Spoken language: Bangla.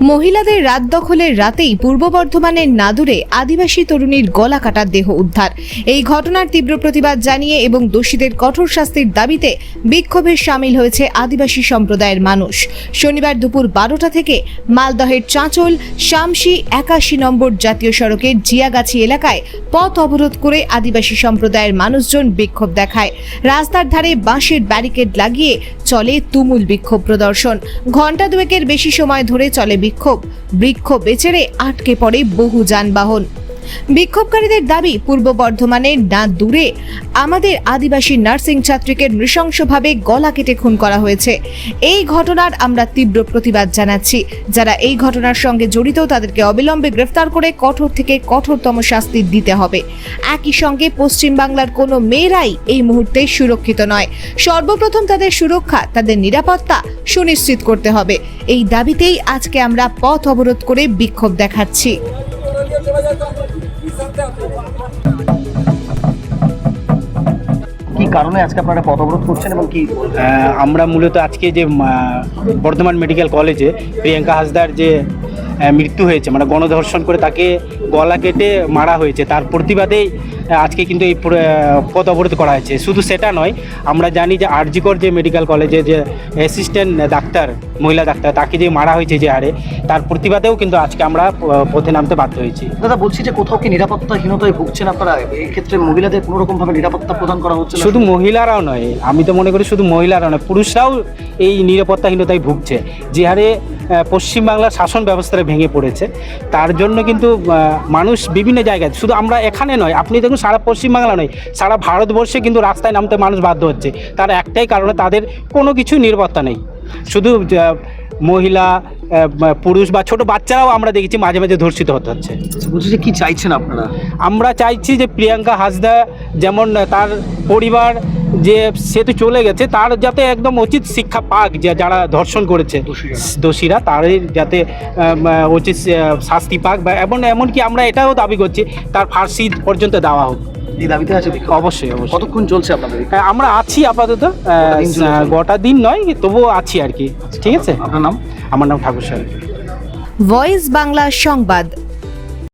মহিলাদের রাত দখলের রাতেই পূর্ব বর্ধমানের নাদুরে আদিবাসী তরুণীর গলা কাটার দেহ উদ্ধার। এই ঘটনার তীব্র প্রতিবাদ জানিয়ে এবং দোষীদের কঠোর শাস্তির দাবিতে বিক্ষোভে সামিল হয়েছে আদিবাসী সম্প্রদায়ের মানুষ। শনিবার দুপুর বারোটা থেকে মালদহের চাঁচল শামসি একাশি নম্বর জাতীয় সড়কের জিয়াগাছি এলাকায় পথ অবরোধ করে আদিবাসী সম্প্রদায়ের মানুষজন বিক্ষোভ দেখায়। রাস্তার ধারে বাঁশের ব্যারিকেড লাগিয়ে চলে তুমুল বিক্ষোভ প্রদর্শন। ঘণ্টা দুয়েকের বেশি সময় ধরে চলে বিক্ষোভ। বৃক্ষ বেচেরে আটকে পড়ে বহু যানবাহন। বিক্ষোভকারীদের দাবি পূর্ব বর্ধমানের না দূরে। আমাদের আদিবাসী নার্সিং ছাত্রীকে নৃশংসভাবে গলা কেটে খুন করা হয়েছে। এই ঘটনার আমরা তীব্র প্রতিবাদ জানাচ্ছি। যারা এই ঘটনার সঙ্গে জড়িত, তাদেরকে অবিলম্বে গ্রেফতার করে কঠোর থেকে কঠোরতম শাস্তি দিতে হবে। একই সঙ্গে পশ্চিমবাংলার কোনো মেয়েরাই এই মুহূর্তে সুরক্ষিত নয়। সর্বপ্রথম তাদের সুরক্ষা, তাদের নিরাপত্তা সুনিশ্চিত করতে হবে। এই দাবিতেই আজকে আমরা পথ অবরোধ করে বিক্ষোভ দেখাচ্ছি। কারণে আজকে আপনারা পথ অবরোধ করছেন এবং কি আমরা মূলত আজকে যে বর্ধমান মেডিকেল কলেজে প্রিয়াঙ্কা হাসদার যে মৃত্যু হয়েছে মানে গণধর্ষণ করে তাকে গলা কেটে মারা হয়েছে, তার প্রতিবাদেই আজকে কিন্তু এই পথ অবরোধ করা হয়েছে। শুধু সেটা নয় আমরা জানি যে আরজিকর যে মেডিকেল কলেজে যে অ্যাসিস্ট্যান্ট ডাক্তার মহিলা ডাক্তার তাকে যে মারা হয়েছে যে হারে তার প্রতিবাদেও কিন্তু আজকে আমরা পথে নামতে বাধ্য হয়েছি। দাদা বলছি যে কোথাও কি নিরাপত্তাহীনতায় ভুগছেন আপনারা? এই ক্ষেত্রে মহিলাদের কোনো রকম ভাবে নিরাপত্তা প্রদান করা হচ্ছে শুধু মহিলারাও নয় আমি তো মনে করি শুধু মহিলারাও নয় পুরুষরাও এই নিরাপত্তাহীনতায় ভুগছে। যে হারে পশ্চিমবাংলার শাসন ব্যবস্থাটা ভেঙে পড়েছে। তার জন্য কিন্তু মানুষ বিভিন্ন জায়গায় শুধু আমরা এখানে নয় আপনি দেখুন সারা পশ্চিমবাংলা নয় সারা ভারতবর্ষে কিন্তু রাস্তায় নামতে মানুষ বাধ্য হচ্ছে। তার একটাই কারণে তাদের কোনো কিছু নিরাপত্তা নেই। শুধু মহিলা পুরুষ বা ছোট বাচ্চারাও আমরা দেখেছি মাঝে মাঝে ধর্ষিত হতে হচ্ছে। বলছি যে কি চাইছেন আপনারা? আমরা চাইছি যে প্রিয়াঙ্কা হাসদা যেমন তার পরিবার যে সে তো চলে গেছে তার যাতে একদম উচিত শিক্ষা পাক যে যারা ধর্ষণ করেছে। দোষীরা। তাদের যাতে উচিত শাস্তি পাক বা এমন এমনকি আমরা এটাও দাবি করছি তার ফার্সি পর্যন্ত দেওয়া হোক। এই দাবিতে আছে অবশ্যই অবশ্যই। কতক্ষণ চলছে আপনাদের? আমরা আছি আপাতত? গোটা দিন নয় তবুও আছি আর কি। ঠিক আছে? আপনার নাম? আমার নাম ঠাকুর সাহেব ভয়েস বাংলা সংবাদ।